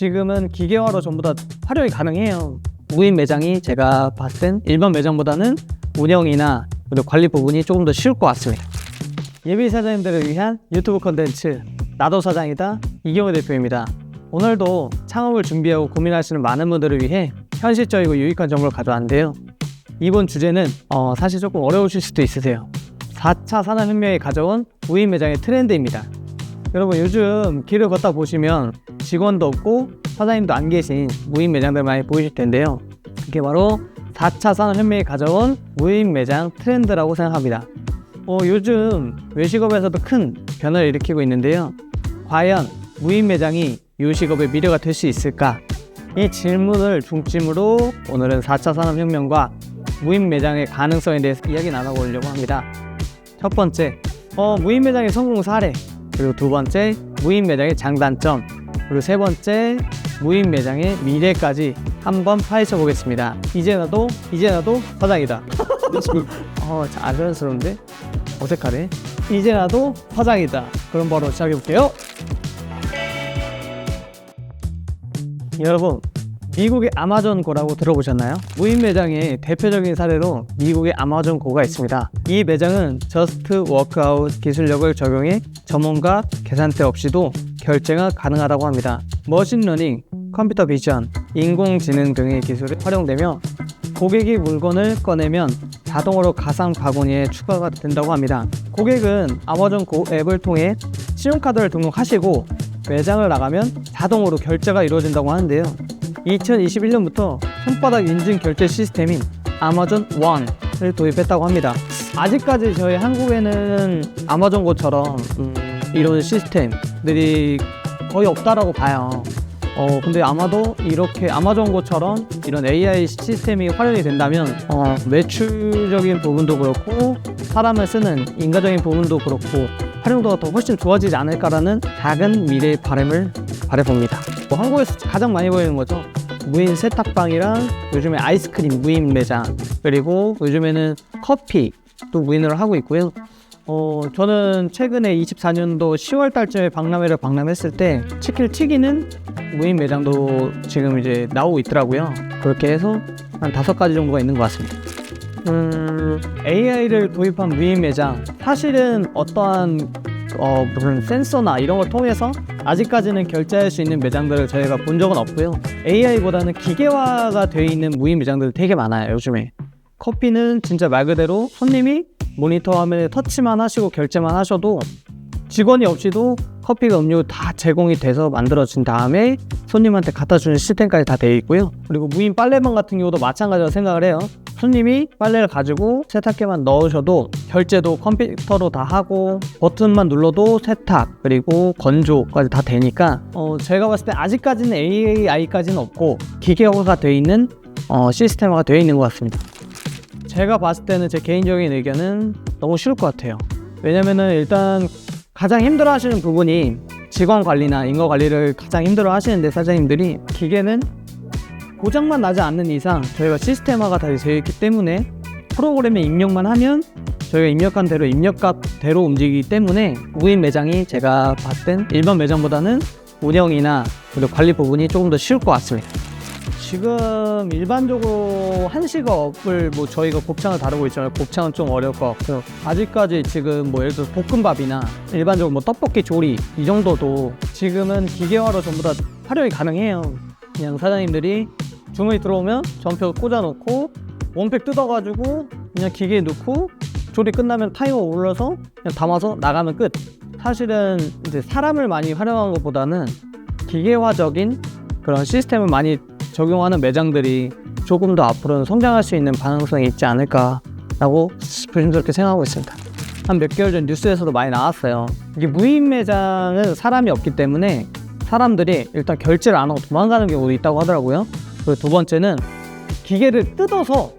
지금은 기계화로 전부 다 활용이 가능해요. 무인 매장이 제가 봤을 땐 일반 매장보다는 운영이나 그리고 관리 부분이 조금 더 쉬울 것 같습니다. 예비 사장님들을 위한 유튜브 컨텐츠 나도 사장이다 이경호 대표입니다. 오늘도 창업을 준비하고 고민하시는 많은 분들을 위해 현실적이고 유익한 정보를 가져왔는데요. 이번 주제는 어, 사실 조금 어려우실 수도 있으세요. 4차 산업혁명이 가져온 무인 매장의 트렌드입니다. 여러분 요즘 길을 걷다 보시면 직원도 없고 사장님도 안 계신 무인 매장들 많이 보이실 텐데요. 그게 바로 4차 산업혁명이 가져온 무인 매장 트렌드라고 생각합니다. 어, 요즘 외식업에서도 큰 변화를 일으키고 있는데요. 과연 무인 매장이 요식업의 미래가 될 수 있을까? 이 질문을 중심으로 오늘은 4차 산업혁명과 무인 매장의 가능성에 대해서 이야기 나눠보려고 합니다. 첫 번째, 어, 무인 매장의 성공 사례. 그리고 두 번째, 무인 매장의 장단점. 그리고 세 번째, 무인 매장의 미래까지 한번 파헤쳐 보겠습니다. 이제 나도, 이제 나도 화장이다. 어, 자연스러운데? 어색하네. 이제 나도 화장이다. 그럼 바로 시작해 볼게요. 여러분, 미국의 아마존 고라고 들어보셨나요? 무인 매장의 대표적인 사례로 미국의 아마존 고가 있습니다. 이 매장은 저스트 워크아웃 기술력을 적용해 전문가 계산대 없이도 결제가 가능하다고 합니다. 머신러닝, 컴퓨터 비전, 인공지능 등의 기술이 활용되며 고객이 물건을 꺼내면 자동으로 가상 바구니에 추가가 된다고 합니다. 고객은 아마존 고 앱을 통해 신용카드를 등록하시고 매장을 나가면 자동으로 결제가 이루어진다고 하는데요. 2021년부터 손바닥 인증 결제 시스템인 아마존 원을 도입했다고 합니다. 아직까지 저희 한국에는 아마존고처럼 음, 이런 시스템들이 거의 없다라고 봐요. 어 근데 아마도 이렇게 아마존고처럼 이런 AI 시스템이 활용이 된다면 어, 매출적인 부분도 그렇고 사람을 쓰는 인가적인 부분도 그렇고 활용도가 더 훨씬 좋아지지 않을까라는 작은 미래의 바람을 바라봅니다. 뭐 한국에서 가장 많이 보이는 거죠. 무인 세탁방이랑 요즘에 아이스크림 무인 매장 그리고 요즘에는 커피 또 무인으로 하고 있고요. 어, 저는 최근에 24년도 10월 달쯤에 박람회를 박람했을 때 치킨 튀기는 무인 매장도 지금 이제 나오고 있더라고요. 그렇게 해서 한 다섯 가지 정도가 있는 것 같습니다. 음, AI를 도입한 무인 매장 사실은 어떠한 어, 무슨 센서나 이런 걸 통해서 아직까지는 결제할 수 있는 매장들을 저희가 본 적은 없고요. AI보다는 기계화가 되어 있는 무인 매장들 되게 많아요, 요즘에. 커피는 진짜 말 그대로 손님이 모니터 화면에 터치만 하시고 결제만 하셔도 직원이 없이도 커피가 음료 다 제공이 돼서 만들어진 다음에 손님한테 갖다 주는 시스템까지 다 되어 있고요. 그리고 무인 빨래방 같은 경우도 마찬가지로 생각을 해요. 손님이 빨래를 가지고 세탁기만 넣으셔도 결제도 컴퓨터로 다 하고 버튼만 눌러도 세탁 그리고 건조까지 다 되니까 어 제가 봤을 때 아직까지는 AI까지는 없고 기계화가 되어 있는 어 시스템화가 되어 있는 것 같습니다. 제가 봤을 때는 제 개인적인 의견은 너무 쉬울 것 같아요. 왜냐면은 일단 가장 힘들어 하시는 부분이 직원 관리나 인거 관리를 가장 힘들어 하시는데 사장님들이 기계는 고장만 나지 않는 이상 저희가 시스템화가 다 되어 있기 때문에 프로그램에 입력만 하면 저희가 입력한 대로 입력값대로 움직이기 때문에 무인 매장이 제가 땐 일반 매장보다는 운영이나 그리고 관리 부분이 조금 더 쉬울 것 같습니다. 지금 일반적으로 한식업을 뭐 저희가 곱창을 다루고 있잖아요. 곱창은 좀 어려울 것 같고요. 아직까지 지금 뭐 예를 들어 볶음밥이나 일반적으로 뭐 떡볶이 조리 이 정도도 지금은 기계화로 전부 다 활용이 가능해요. 그냥 사장님들이 주문이 들어오면 전표 꽂아놓고 원팩 뜯어가지고 그냥 기계에 넣고 조리 끝나면 타이머 올려서 그냥 담아서 나가면 끝. 사실은 이제 사람을 많이 활용한 것보다는 기계화적인 그런 시스템을 많이 적용하는 매장들이 조금 더 앞으로는 성장할 수 있는 가능성이 있지 않을까라고 조심스럽게 생각하고 있습니다. 한 몇 개월 전 뉴스에서도 많이 나왔어요. 이게 무인 매장은 사람이 없기 때문에 사람들이 일단 결제를 안 하고 도망가는 경우도 있다고 하더라고요. 그리고 두 번째는 기계를 뜯어서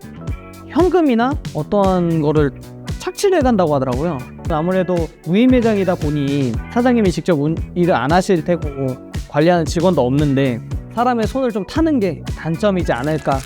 현금이나 어떠한 거를 착취를 해간다고 하더라고요. 아무래도 무인 매장이다 보니 사장님이 직접 운- 일을 안 하실 테고 관리하는 직원도 없는데 사람의 손을 좀 타는 게 단점이지 않을까.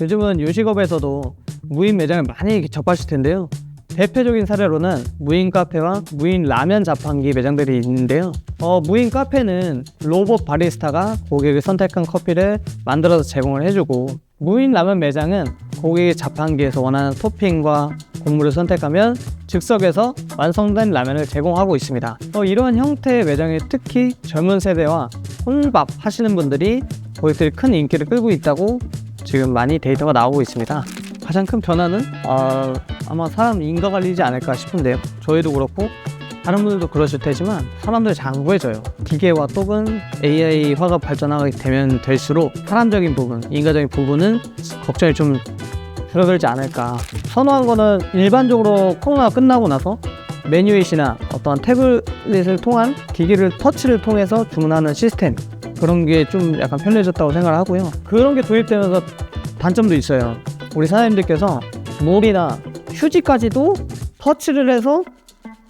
요즘은 요식업에서도 무인 매장을 많이 접하실 텐데요. 대표적인 사례로는 무인 카페와 무인 라면 자판기 매장들이 있는데요. 어, 무인 카페는 로봇 바리스타가 고객이 선택한 커피를 만들어서 제공을 해주고 무인 라면 매장은 고객이 자판기에서 원하는 토핑과 곡물을 선택하면 즉석에서 완성된 라면을 제공하고 있습니다. 어, 이러한 형태의 매장에 특히 젊은 세대와 혼밥 하시는 분들이 고객들이 큰 인기를 끌고 있다고 지금 많이 데이터가 나오고 있습니다. 가장 큰 변화는 어, 아마 사람 인가 관리지 않을까 싶은데요. 저희도 그렇고 다른 분들도 그러실 테지만 사람들이 잘안 구해져요. 기계와 또는 AI화가 발전하게 되면 될수록 사람적인 부분, 인간적인 부분은 걱정이 좀 줄어들지 않을까. 선호한 거는 일반적으로 코로나 끝나고 나서 메뉴잇이나 어떤 태블릿을 통한 기기를 터치를 통해서 주문하는 시스템 그런 게 좀 약간 편리해졌다고 생각을 하고요. 그런 게 도입되면서 단점도 있어요. 우리 사장님들께서 물이나 휴지까지도 터치를 해서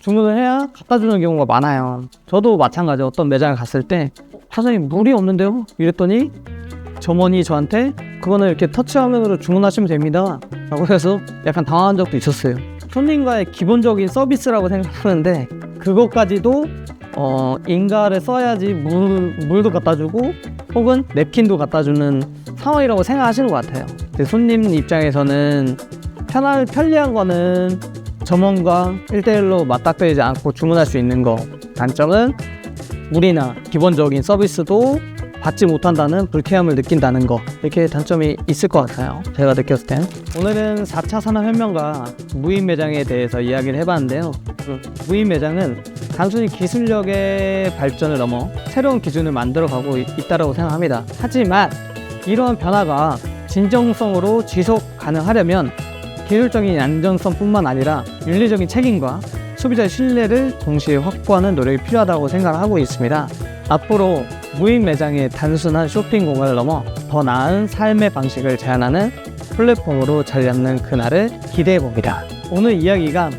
주문을 해야 갖다 주는 경우가 많아요. 저도 마찬가지 어떤 매장을 갔을 때 사장님 물이 없는데요? 이랬더니 점원이 저한테 그거는 이렇게 터치 화면으로 주문하시면 됩니다. 라고 해서 약간 당황한 적도 있었어요. 손님과의 기본적인 서비스라고 생각하는데 그것까지도 어, 인가를 써야지 물, 물도 갖다 주고 혹은 냅킨도 갖다 주는 상황이라고 생각하시는 것 같아요. 손님 입장에서는 편할, 편리한 거는 점원과 1대1로 맞닥뜨리지 않고 주문할 수 있는 거. 단점은 물이나 기본적인 서비스도 받지 못한다는 불쾌함을 느낀다는 거. 이렇게 단점이 있을 것 같아요. 제가 느꼈을 땐. 오늘은 4차 산업혁명과 무인 매장에 대해서 이야기를 해봤는데요. 그 무인 매장은 단순히 기술력의 발전을 넘어 새로운 기준을 만들어가고 있- 있다고 생각합니다. 하지만 이러한 변화가 진정성으로 지속 가능하려면 기술적인 안전성뿐만 아니라 윤리적인 책임과 소비자의 신뢰를 동시에 확보하는 노력이 필요하다고 생각을 하고 있습니다. 앞으로 무인 매장의 단순한 쇼핑 공간을 넘어 더 나은 삶의 방식을 제안하는 플랫폼으로 자리 잡는 그날을 기대해 봅니다. 오늘 이야기가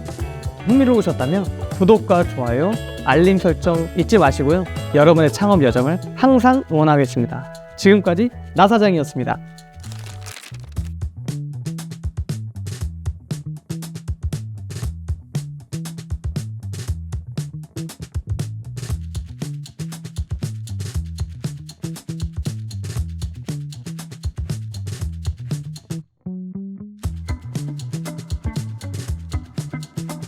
흥미로우셨다면 구독과 좋아요, 알림 설정 잊지 마시고요. 여러분의 창업 여정을 항상 응원하겠습니다. 지금까지 나사장이었습니다.